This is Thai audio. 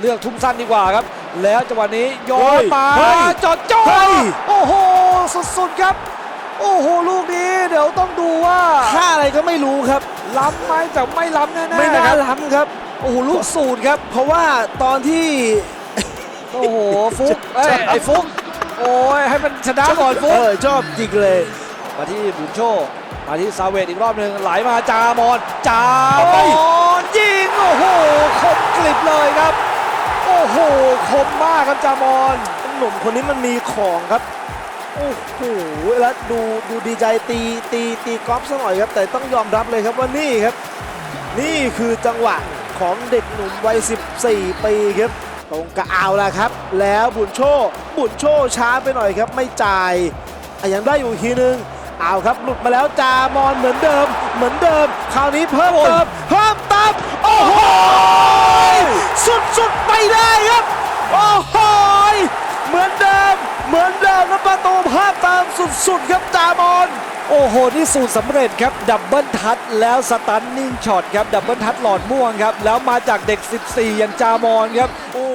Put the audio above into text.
เลือกทุ่มสั้นดีกว่าครับ แล้วจังหวะนี้โยเฮ้นยมาเฮ้ยจอดจ้อเฮ้ยโอ้โห สุดๆครับ โอ้โห ลูกนี้ เดี๋ยวต้องดูว่าท่าอะไรก็ไม่รู้ครับ ล้ำไหมแต่ไม่ล้ำแน่ๆไม่น่าครับล้ำครับ โอ้โห ลูกสูตรครับ เพราะว่าตอนที่ โอ้โห ฟุกเอ้ยไอ้ฟุก โอ้ยให้มันชนะก่อนฟุเอกอชอบจริงเลยมาที่บุญโชคมาที่ซาเวตอีกรอบหนึ่งไหลมาจามอน จามอนยิง โอ้โหคมกลิบเลยครับ โอ้โหคมมากครับจามอนหนุ่มคนนี้มันมีของครับโอ้โหแล้วดูดูดีใจตีตีตีกอล์ฟซะหน่อยครับ แต่ต้องยอมรับเลยครับว่านี่ครับ นี่คือจังหวะของเด็กหนุ่มวัย 14 ปีครับ ตรงกระเอาละครับ แล้วบุญโชบุญโชช้าไปหน่อยครับ ไม่จ่ายยังได้อยู่อีกทีนึงเอาครับ หลุดมาแล้วจามอนเหมือนเดิม เหมือนเดิม คราวนี้เพิ่มเติมเพิ่ม สุดสุดๆไปได้ครับ โอ้โหเหมือนเดิม เหมือนเดิมแล้วประตูภาพตามสุดๆครับจามอน โอ้โห นี่สูตรสำเร็จครับ ดับเบิลทัชแล้วสตันนิ่งช็อตครับ ดับเบิลทัชหลอดม่วงครับ แล้วมาจากเด็ก 14 อย่างจามอนครับ โอ้